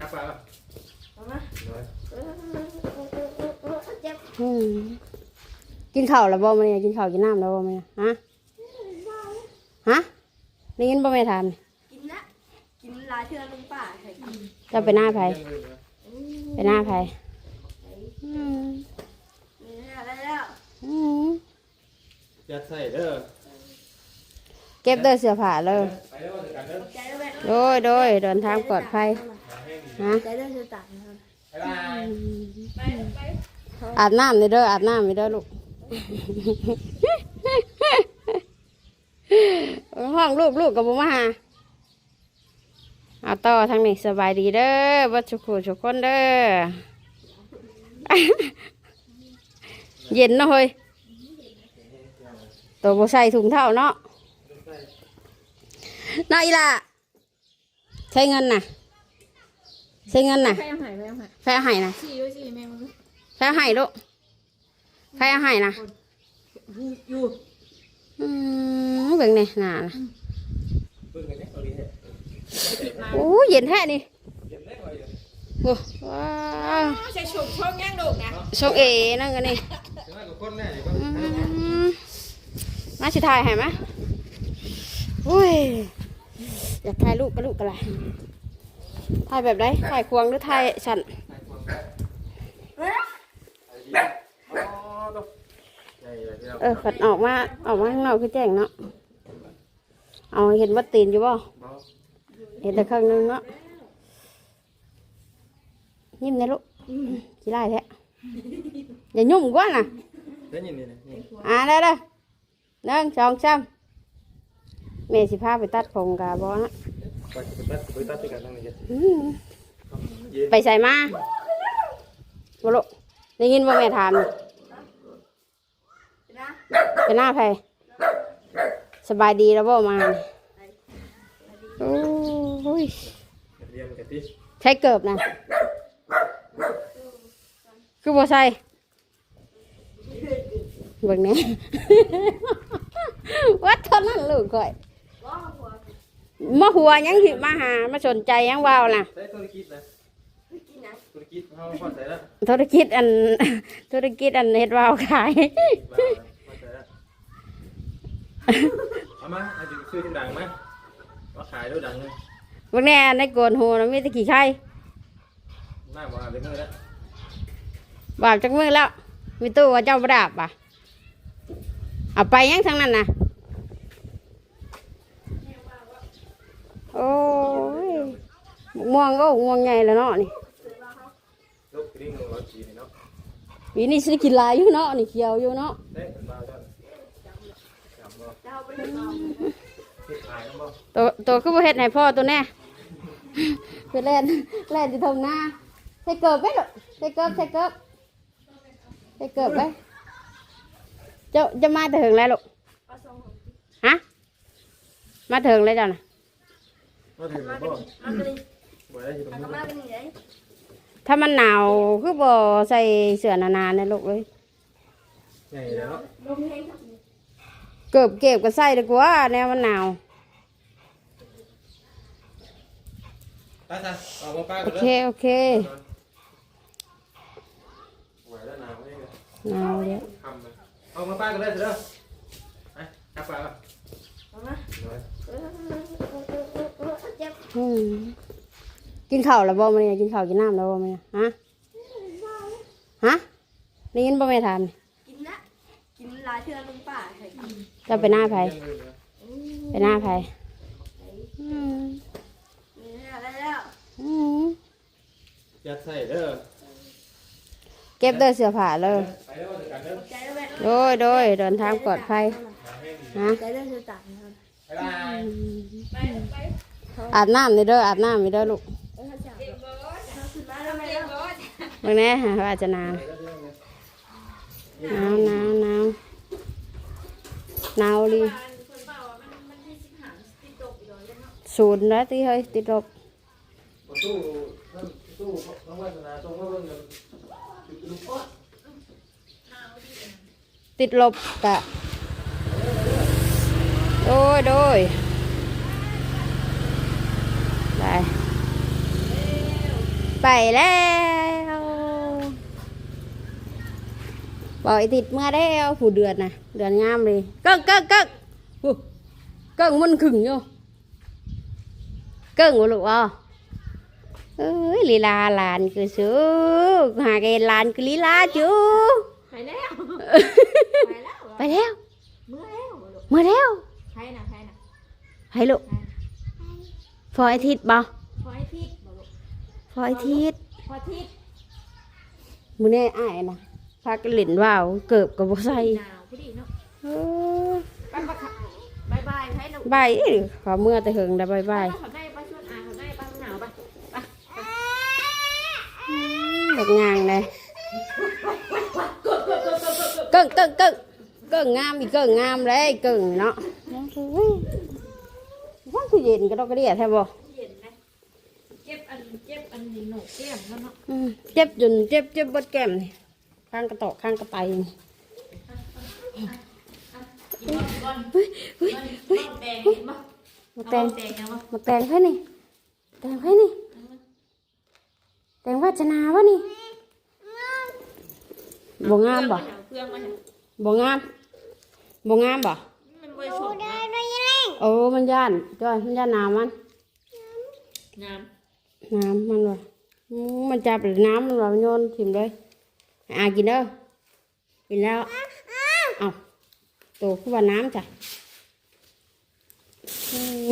จับปลาป่ะเอามาน้อยเออเจ็บอืมกินข้าวแล้วบ่มื้อนี้กินข้าวกินน้ำแล้วบ่มื้อนี้ฮะฮะได้ยินบ่แม่ถามนี่กินนะกินหลายเทื่อลงป่าใส่กินเจะไปหน้าไผไปหน้าไผอืมนี่ได้แล้วอืมยัดใส่เด้อเก็บเด้อเสื้อผ้าเลยไปเด้อว่าจะกันเด้อ ใจแล้วแม่โดยโดยเดินทางปลอดภัย ฮะใจแล้วจะตัดนะครับบ๊ายบายไปไปอาบน้ำนี่เด้ออาบน้ำนี่เด้อลูกห้องลูกลูกกับบุมาหาเอาต่อทางนี้สบายดีเด้อวัดชุกผู้ชุกคนเด้อ เย็นเนาะเฮ้ยตัวบ่ใส่ถุงเท้าเนาะเนาะอีล่ะใช้เงินน่ะ ใช้เงินน่ะแม่หายแม่หายใครเอาให้น่ะสี่ด้วยสี่แม่มึงใครเอาให้ลูกใครเอาให้น่ะอยู่อืมเบิ่งนี่หนาน่ะเบิ่งกันเนี่ยเอาดีแท้โอ้เย็นแท้นี่เย็บได้บ่อยู่โอ้ว้าวใส่ฉุกช่องย่างดุนะช่องเอนั่นกันนี่ถึงว่ากับคนแน่อยู่ก็อืมมาสิถ่ายให้มะโอ้ยอยากถ่ายรูปก็ลูกก็ไร ถ่ายแบบไหนถ่ายควงหรือถ่ายฉันเออขัดออกมาออกมาข้างนอกคือแจ้งเนาะเอาเห็นว่าตีนอยู่บ่เห็นแต่ข้างนึงเนาะยิ้มเนะลูกกี่ไล่แท้อย่ายุ่งกว่าน่ะได้ยินน่ะอ่าได้เลยหนึ่งสองสามแม่สิพาไปตัดผมกาบอนะ ไปใส่มาบลุได้ยินว่าแม่ถามเป็นหน้าไผสบายดีแล้วบ่มาโอ้ยใช้เกิบนะ คือบ่ใส่เบิ่งแหนี่วัดเท่านั้นลูกก่อย มาหัวยังหิมาหามาสนใจยังว้าวน่ะใช้ธุรกิจนะกินนะธุรกิจเขาพอใจแล้วธุรกิจอันธุรกิจอันเฮ็ดว้าวขายลาพอใจแล้วเอามาเอาดูชื่อที่ดังไหมว่าขายด้วยดังเลยบางแน่ในโกนหูนะมีแตะกี่ไข่หน้ามาเลยเมื่อแล้วบาปจักมือแล้ว มีตู้ว่าเจ้าประดาบป่ะเอาไปยังทั้งนั้นนะ โอ้ยม่วงก็ม่วงใหญ่แล้วเนาะนี่ลูกกริ่งร้อยปีนี่เนาะปีนี้สิได้กินหลายอยู่เนาะนี่เขียวอยู่เนาะเด้เป็นบ้าจ้ะจำบ่จะเอาไปเล่นเอาที่ขายกันบ่ตัวตัวคือบ่เฮ็ดให้พ่อตัวแน่ไปเล่นเล่นที่ทงหน้าใส่เกิบไปลูกใส่เกิบใส่เกิบใส่เกิบไปเจ้าจะมาถึงแล้วลูกเอาส่งของฮะมาถึงเลยจ้ะนะ มาถึงมาบ่กันนี่มากันนี่บ่ได้ที่ตรงเอานี้มากันนี่เลยถ้ามันหนาวคือบ่ใส่เสื้อหนาๆนะลูกเอ้ยใหญ่แล้วเนาะลมแห้งครับเก็บเก็บก็ใส่ดีกว่าแนวมันหนาวไปซะเอามาป้าโอกันเลเคยโอเคไหวแล้วหนาวนี่เลยหนาวเดี๋ยวทำเลยเอามาป้ากันเลยเถอะไปจับปลาป่ะเอามาน้อยเออเจ็บ อืมกินข้าวแล้วบ่มื้อนี้กินข้าวกินน้ำแล้วบ่มื้อนี้ฮะฮะได้ยินบ่แม่ถามนี่กินนะกินหลายเทื่อลงป่าใส่กินเจะไปหน้าไผไปหน้าไผอืมนี่ได้แล้วอืมยัดใส่เด้อเก็บเด้อเสื้อผ้าเลยไปเด้อเดี๋ยวกันเด้อใจแล้วแม่โดยโดยเดินทางปลอดภัยฮะ ใจแล้วจะตัดนะครับ บ๊ายบาย ไปไป อาบน้ำนี่เด้ออาบน้ำนี่เด้อลูกเออจับเอาขึ้นมาแล้วแม่แล้วเบิ่งแน่หาว่าจะหนาวหนาวหนาวหนาวหนาวลีศูนย์แล้วที่เฮ้ยติดลบตูนั่นประตูน้องวาสนาตรงว่าเบิ่งกันจุดลูกป๊อดติดลบกะโดยโดย ไป ไปแล้วบอกไอติดเมื่อได้เอาผู้เดือนนะเดือนงามเลยเกิ้งเกิ้งเกิ้งอู้เกิ้งมันขึงอยู่เกิ้งวะลูกอะเอ้ยลีลาหลานคือซื้อหาแกหลานคือลีลาจูไปแล้วไปแล้วไปแล้วเมื่อแล้วลูกเมื่อแล้วใช่นะใช่นะให้ลูก พอไอทิดบ่พอให้ทิศบ่ลูกพอไอทิดพอทิศมื้อนี้อ้ายนะพากันเล่นว่าวเกิบกับบ่ใส่หนาวพอดีเนาะเออไปปะค่ะบายบายให้ลูกบายอีขอเมื่อแต่เหิงได้บายบายเขาได้ไปชวนอาเขาได้ไปหนาวไปไปเด็กงางเลยเกิ่งเกิ่งเกิ่งเกิ่งงามอีกเกิ่งงามเลยเกิ่งเนาะว่าคือ เย็นก็ต้องกระเดียแท้บ่เย็นนะเจ็บอันเจ็บอันนี้หนูแก้มแล้วเนาะอืมเจ็บจนเจ็บเจ็บบดแก้มนี่ข้างกระตอกข้างกระไตนี่กินก่อนก่อนแดงเห็นปะมาแตงแดงยังปะมาแตงให้นี่แตงให้นี่แตงวาจนาวะนี่บ่งามบ่เครื่องมาเถอะบ่งามบ่งามบ่มันบริสุทธิ์นะ โอ้มันย่านจ้อยมันย่านน้ำมันน้น้ำมันว่ะอืมมันจับหรือน้ำมันว่ะมันโยนถิ่มเลยให้อากินเด้อกินแล้วเอาโตขึ้นว่าน้ำจ้ะอืม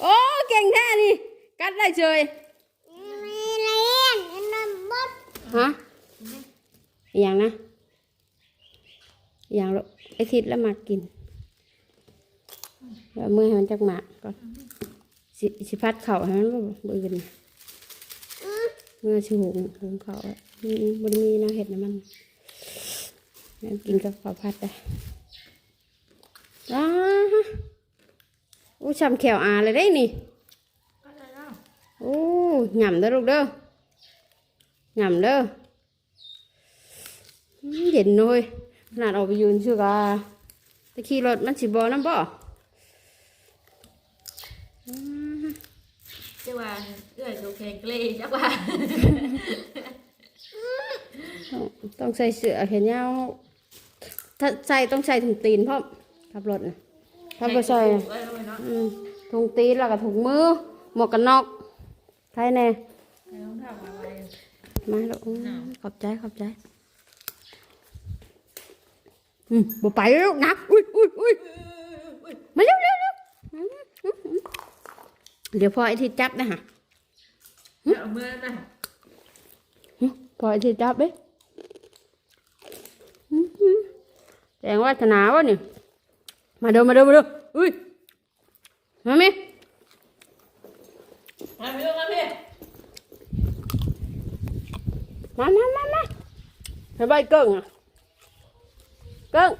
โอ้เก่งแท้นี่กัดได้เฉยฮะอหย่างนะอหย่างลูกไอทิดแล้วมากิน เดี๋ยวเอามือให้มันจักหมากก่อนสิสิพัดเข่าให้มันบ่อื่นเมื่อสิหุงหุงเข่าอะอืมบไดมีแนะเห็ดนะมันกินกับข้าวผัดไปอ้าอู้ชำแขวอาเลยได้นี่อะไรเนาะโอ้หย่ำเด้อลูกเด้อหย่ำเด้อเย็นหน่อยขนาดออกไปยืนชื่อกาตะขี่รถมันสิบอน้ำบ่ เจ้าว่าเอื้อยโซแข็งเกลยจักว่าต้องใส่เสื้อแขนยาวถ้าใส่ต้องใส่ถุงตีนเพราะขับรถนะถ้าไม่ใส่ไว้ไว้เนาะอืมถุงตีนแล้วก็ถุงมือ หมวกกันน็อกใช่แน่ไม่ต้องทำอะไรมาแล้วอืมขอบใจขอบใจอืมบ่ไปแล้วนะอุ้ยอุ้ยอุ้ยมาเร็วเร็วเร็วอืมอืมอืม เดี๋ยวพอไอ้ที่จับนะฮะเอามือนะอืมพอไอ้ที่จับเด้อืมอืมแสดงว่าชนะวะนี่มาเด้อมาเด้อมาเด้ออุ้ยมาไหมมาพี่ลูกมาพี่มามามามาให้ใบเกิ้งอะเกิ้ง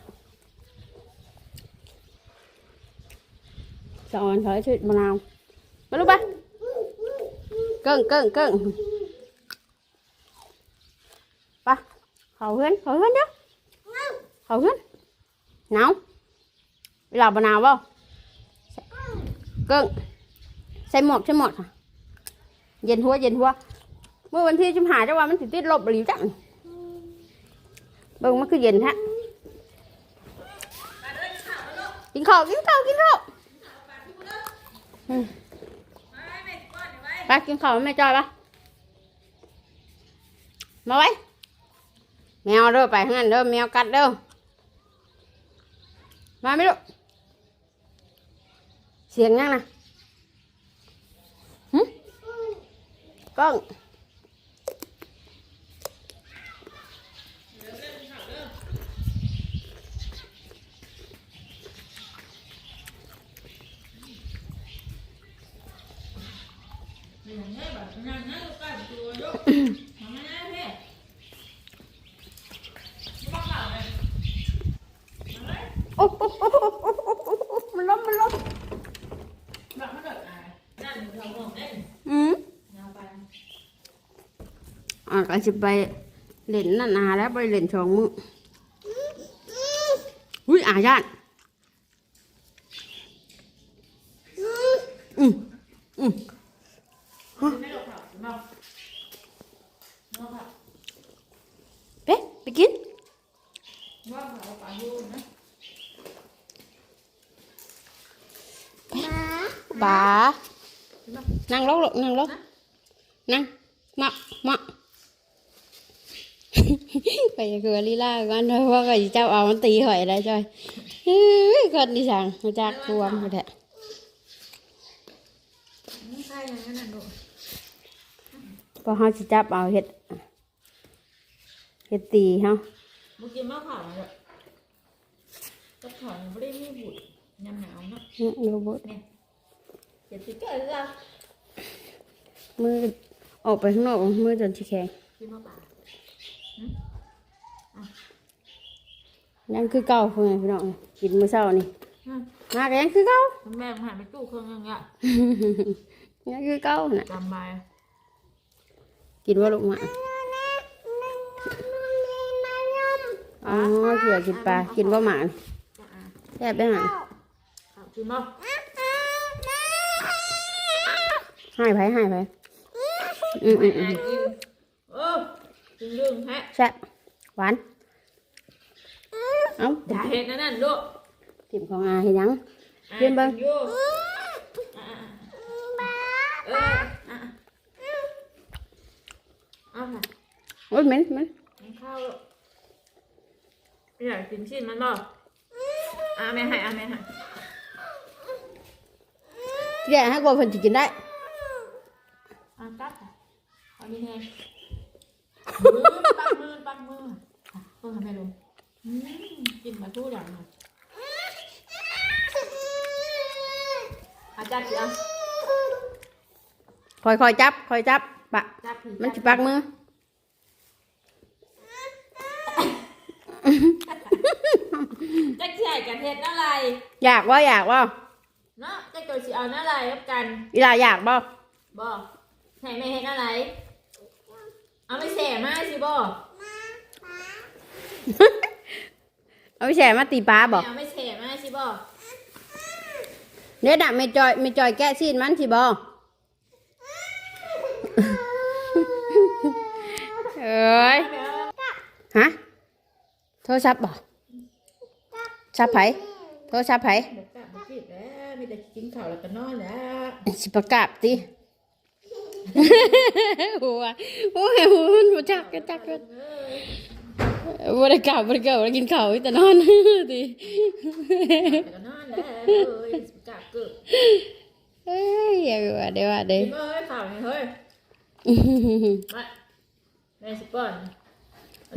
สอนถอยชุดมะนาว มาลูกไปเกิ้งเกิ้งเกิ้งไปเขาเฮือนเขาเฮือนเด้อเขาเฮือนหนาวเวลามะนาวเปล่เกิ้งใส่หมวกใส่หมวกค่ะเย็นหัวเย็นหัวเมื่อวันที่ชิมหายจะว่ามันสิติดลบหรือจังเบิ่งมันคือเย็นฮะกินข้าวกินข้าวกินข้าว ไปกินข้าวแม่จอยปะมาไว้ แมวเด้อไปข้งนั้นเด้อแมวกัดเด้อมาไม่รู้เสียงยังนะหึกล้อง โอ้โหมันล้มมันล้มแบบมันแบบอะนั่นเราบอกเล่นอืมเงาไปอะก็จะไปเล่นนั่นนาแล้วไปเล่นชองมืออุ้ยอาญาตอืมอืม ไม่หลบใคร ค่ะมามาค่ะ เป๊ะไปกิน ว่าค่ะปลายูนะ บา นั่งลงลูกนั่งลงนั่งมามาไปคือลีลาก่อนเพราะว่าก็สิเจ้าเอามันตีหอยได้จ้อยเฮ้ยคนที่สั่งมาจากรวมหมดแหละนี่ใช่ยังไงนั่นดูพอเขาสิจับเอาเห็ดเห็ดตีเขาเมื่อกี้มาผ่านเลยก็ถอนไม่ได้มีบุตรยำหนาวเนาะเนี่ยดูบดเดี๋ยวติดเกิดแล้ว มือออกไปข้างนอกมือจนชิแข็งกินมาป่ายังคือเก่าเพื่อนพี่น้องกินมื้อเช้านี่มาก็ยังคือเก่าแม่มาหาไปตู้เครื่องยังไงยังคือเก่าน่ะจำไปกินว่าลูกหมาอ๋อเกี่ยวกินปลากินว่าหมานี่แซ่บได้ไหมกินมาให้ไผให้ไผ อืมอืมอืมกินเออกินเรื่องแท้แซ่บหวานเอ้าอย่าเห็นนั่นนั่นลูกทิมของอาเห็นยังเรียนบิ่งเออเอาค่ะโอ้ยเหม็นเหม็นข้าวลูกอยากกินชิ้นมันบ่อะแม่ให้อะแม่ให้แย่ให้กลัวเพิ่นสิกินได้อะกัด เอานี่แทนมือปักมือปักมืออะเพิ่งทำให้ดูอืมกินมาทู่อย่างหน่อยอาจารย์สิเอาคอยคอยจับคอยจับปะจับผีมันสิปักมือจักสิใส่กันเฮ็ดอะไร อยากว่าอยากว่าเนาะจักตัวสิเอาหน้าอะไรรับกันอีหลาอยากบ่บ่ให้แม่เฮ็ดอะไร เอาไม่แส่มาสิบ่เอาไปแช่มาตีปลาบ่แม่เอาไม่แส่มาสิบ่เนี่ยน่ะไม่จอยไม่จอยแกะซีนมันสิบ่เอ้ยแม่เอาฮะโทรศัพท์บ่ชับไผโทรศัพท์ไผเดี๋ยวกลับมาปิดแล้วมีแต่กินข้าวแล้วก็นอนแล้วสิประกาศติ หัวโอ้ยหัวมันบ่จักกะจักกะเออบ่ได้กลับบ่ได้กลับบ่ได้กินข้าวแต่นอนติแล้วก็นอนแล้วเอ้ยกลับเกิเอ้ยอย่าว่าเดี๋ยวว่าเด้กินเอ้ยข้าวนี่เฮ้ยมาแม่สิป้อน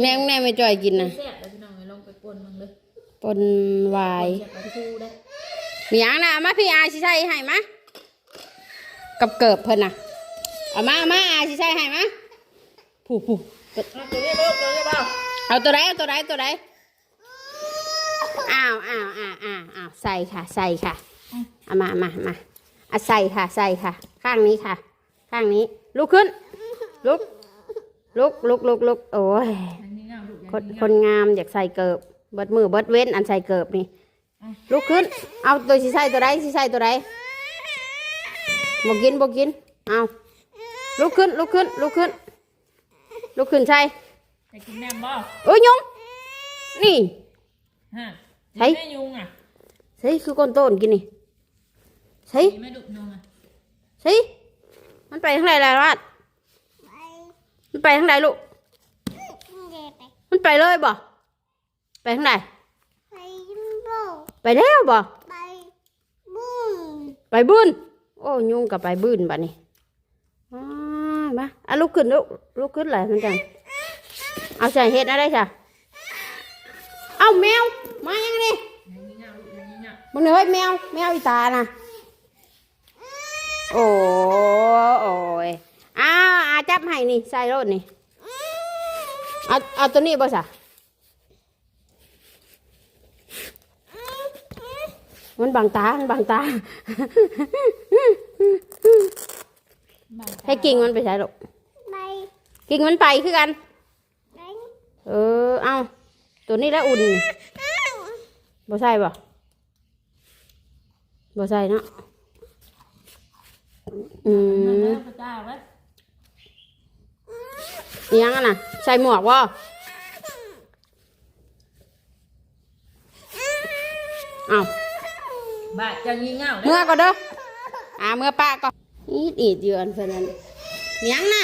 แน่แน่ไม่จ่อยกินนะแซ่บแล้วพี่น้องลงไปปนมันเลยปนวายมีหยังน่ะเอามาพี่อาสิใส่ให้มากับเกิบเพิ่นน่ะ เอามาเอามาอาสิใส่ให้มาผู้ผู้เอาตัวนี้ลูกตัวนี้เปล่าเอาตัวไหนเอาตัวไหนตัวไหนอ้าวอ้าวอ้าวอ้าวอ้าวใส่ค่ะ ใส่ค่ะเอามามามาอะใส่ค่ะ ใส่ค่ะ ข้างนี้ค่ะ ข้างนี้ ลุกขึ้น ลุก ลุกลุกลุกลุกโอ้ยอันนี้งามลูกคนคนงามอยากใส่เกิบเบิดมือเบิดเว้นอันใส่เกิบนี่ลุกขึ้น เอาตัวสิใส่ตัวใดสิใส่ตัวใดบกินบกิน เอา ลุกขึ้นลุกขึ้นลุกขึ้นลุกขึ้นใส่ไปกินแนมบ่โอ้ยยุงนี่ฮะใช่ยุงอะใส่คือก้นโตนกินนี่ใส่ไม่ดุยุงอะใส่มันไปทางไหนล่ะรัดมันไปทางไหนลูกมันไปเลยบ่ไปทางไหนไปแล้วบ่ไปบืนโอ้ยุงกับไปบืนบัดนี้อ่า มาอะลุกขึ้นลุกลุกขึ้นเลยมันจังเอาใส่เห็ดอะไรจ้ะเอาแมว มายังนี่อย่างนี้งามลูกอย่างนี้งามมึงเหนื่อยแมว แมวอีตาน่ะ โอ้โอ้ยอ้าวอาจับให้นี่ ใส่รถนี่ เอาเอาตัวนี้บ่สะมันบังตา มันบังตา ให้กิ่งมันไปใส่ลูกกิ่งมันไปคือกันเออ เอาตัวนี้แล้วอุ่นนี่บ่ใส่บ่บ่ใส่เนาะอือืมมพระเจ้าไว้อิหยังอะน่ะใส่หมวกบ่เอาบาดจะงี่เง่าเมื่อก็เด้ออ่าเมื่อป้าก็ อีดอีดเยือนเพื่อนนั้นอิหยังนะ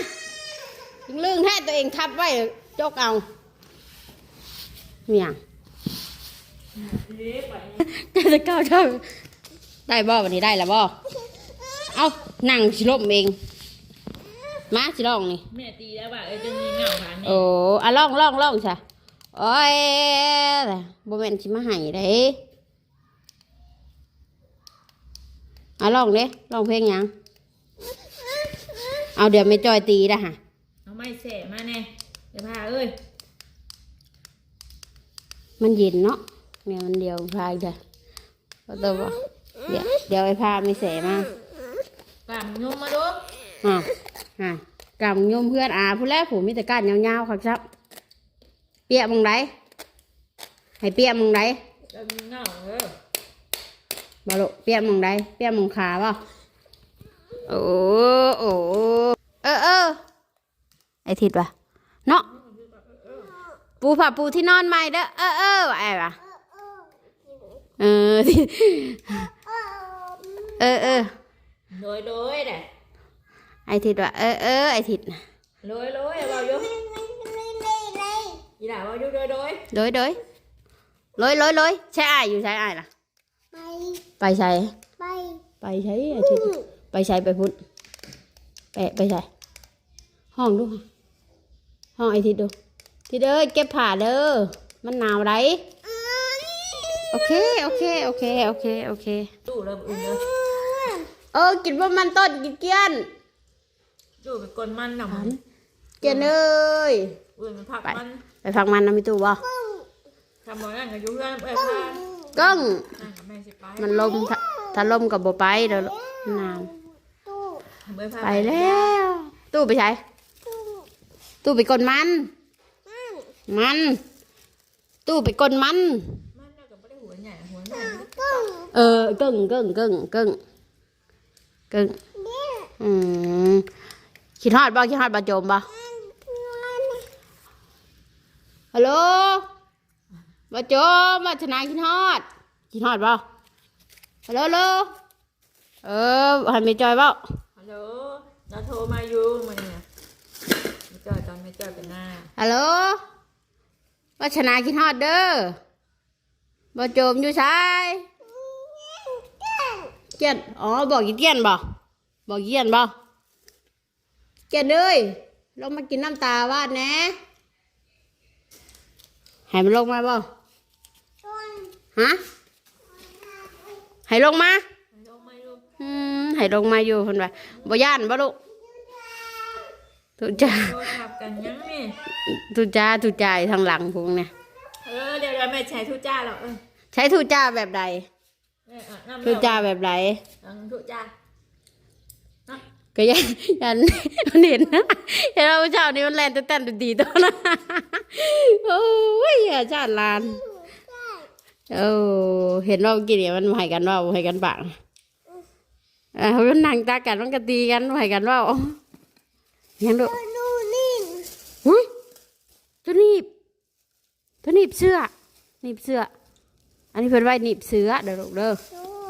ถึงเรื่องแท้ตัวเองทับไว้จกเอาเมียงจะจะก้าวเท่าได้บ่วันนี้ได้แล้วบ่เอานั่งสิลมเองมาสิลองนี่แม่ตีแล้วบาดเอ้ยจะงี่เง่าบาดนี่โอ้อะลองลองลองจ้ะโอ้ยบ่แม่นสิมาให้เด้อะลองเด้ลองเพลงหยัง เอาเดี๋ยวไม่จอยตีนะฮะเอาไม้แสมาแน่เดี๋ยวพาเอ้ยมันเย็นเนาะเนี่ยมันเดียวพายจ้ะก็ตัวบ่เดี๋ยวเดี๋ยวไอ้พาไม่เสมากำยมมาดูอะอะกำโยมเพื่อนอาผู้แรกผมมีแต่ก้านยาวๆครับครับ เปียกมึงไดให้เปียกมึงไดจะงี่เง่าเออบาลุเปียกมึงไดเปียกมึงขาเปล่า โอ้โอ้เออเออไอทิดวะเนาะปูผ้าปูที่นอนใหม่เด้อเออเออไอ้วะเออที่เออเออโดยโดยเด้ไอทิดวะเออเออไอทิดโดยโดยเอาอยู่ยีหล่าเอาอยู่โดยโดยโดยโดยลอยลอยลอยใช่อายอยู่ใช่อายล่ะไปไปใช่ไปไปใช่ไอทิด ไปใช่ไปพุ่นไปไปใช่ห้องดูห้องไอทิดดูทิดเด้อเก็บผ้าเด้อมันหนาวไรโอเคโอเคโอเคโอเคโอเคดูเลยอุ่นเลยเออกินว่ามันต้นกินเกี้ยนดูเป็นคนมันหน่อมันเกี้ยนเอ้ยอุ่นมันผักมันไปฟังมันนะมีตู้บ่ทำบ่นั่นกับยุ่งเรื่องเอ้ยพาก้องนั่นกับแม่สิไปมันลมถ้าถ้าลมกับบ่ไปเดี๋ยวหนาวตู้ เอ้ยพาไปแล้ว ตู้ไปใช้ตู้ตู้ไปกดมันนั่นมัน ตู้ไปกดมัน มันน่ากับไม่ได้หัวใหญ่หัวใหญ่ตู้เออกึ่งกึ่งกึ่งกึ่งกึ่งเนี่ยอืมคิดฮอดบ่คิดฮอดบ่โจมบ่นั่นฮัลโหลบ่โจมบ่ชนะคิดฮอดคิดฮอดบ่ฮัลโหลฮัลโหลเออให้ไม่จอยบ่ฮัล โหลเราโทรมาอยู่มันเนี่ยไม่เจอตอนไม่เจอกันหน้าฮัลโหลบ่ชนะคิดฮอดเด้อบ่โจมอยู่ชายเกียนอ๋อบอกอีเกียนบ่บอกอีเกียนบ่เกียนเอ้ยลงมากินน้ำตาวาดแน่ให้มันลงมาบ่ฮะให้ลงมาฮัลโหลมา ให้ลงมาอยู่คนว่าบ่ย่านบ่ลูกทุจ้าโทรศัพท์กันยังนี่ทุจ้าทุจ้าอยู่ทางหลังพวกเนี่ยเออเดี๋ยวเราไม่ใช้ทุจ้าหรอกเออใช้ทุจ้าแบบใดเอออะน้ำทุจ้าแบบใดอังทุจ้าก็ยันยันมันเห็นนะเห็นเราเช้านี้มันแลนแต่แต่นดีตัวนะโอ้ยอาจารย์ลาน โอ้เห็นเรากินเนี่ยมันให้กันว่าให้กันบั งอ่ามันนั่งตากันมันก็ตีกันให้กันว่ายังดูดูนี่หุ้ยตัวหนีบตัวหนีบเสื้อหนีบเสื้อ อันนี้เพิ่นไว้หนีบเสื้อเด้อลูกเด้อตัว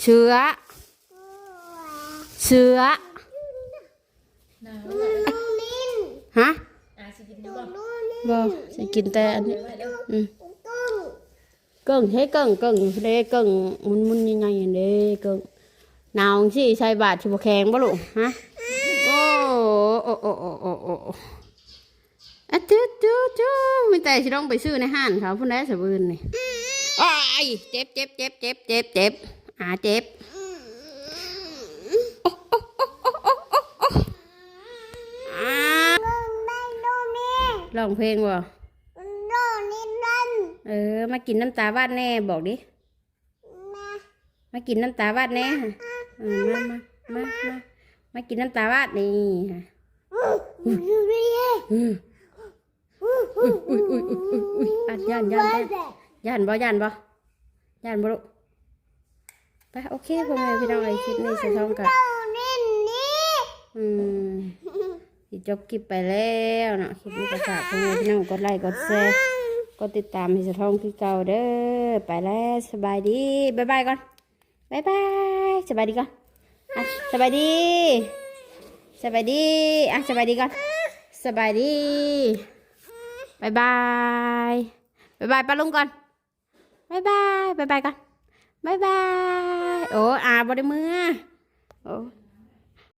เชื้อตัวเชื้อหนาวดูนี่ฮะอะสิกินได้บ่ดูนี่บ่จะกินแต่อันนี้เดี๋ยวไว้เดี๋ยวอืมต้นเกิ่งให้เกิ่งเกิ่งเด้เกิ่งมุนมุนยังไงเด้เกิ่ง หนาวสิใส่บาทสิบ่แข็งบ่ลูกฮะโอ้โอ้โอ้โอ้โอ้โอ้อะจูจูจูมีแต่สิต้องไปซื้อในห้างเขาพุ่นได้สะบืนนี่อ้ายเจ็บเจ็บเจ็บเจ็บเจ็บเจ็บอ่าเจ็บอ่าได้ดูนี่ร้องเพลงบ่ดูนี่นั่นเออ มากินน้ำตาบ้านแน่บอกดิ มามากินน้ำตาบ้านแน่เออ มามามามามากินน้ำตาบ้านนี่ค่ะอุ้ยอุ้ยอุ้ยอุ้ยอุ้ยอัดย่านย่านย่านย่านบ่ย่านบ่ย่านบ่ลูกไปโอเคพ่อแม่พี่น้องไอคลิปนี้จะช่องกันอืมจบคลิปไปแล้วเนาะคลิปนี้ก็ฝากพ่อแม่พี่น้องกดไลค์กดแชร์กดติดตามให้สะท้องคือเก่าเด้อไปแล้วสบายดีบ๊ายบายก่อนบ๊ายบาย สบายดีก่อนอะสบายดีสบายดีอะสบายดีก่อนสบายดีบายบายบายบายปลาลุงก่อนบายบายบายบายก่อนบายบายโอ้อาบไดมือโอ้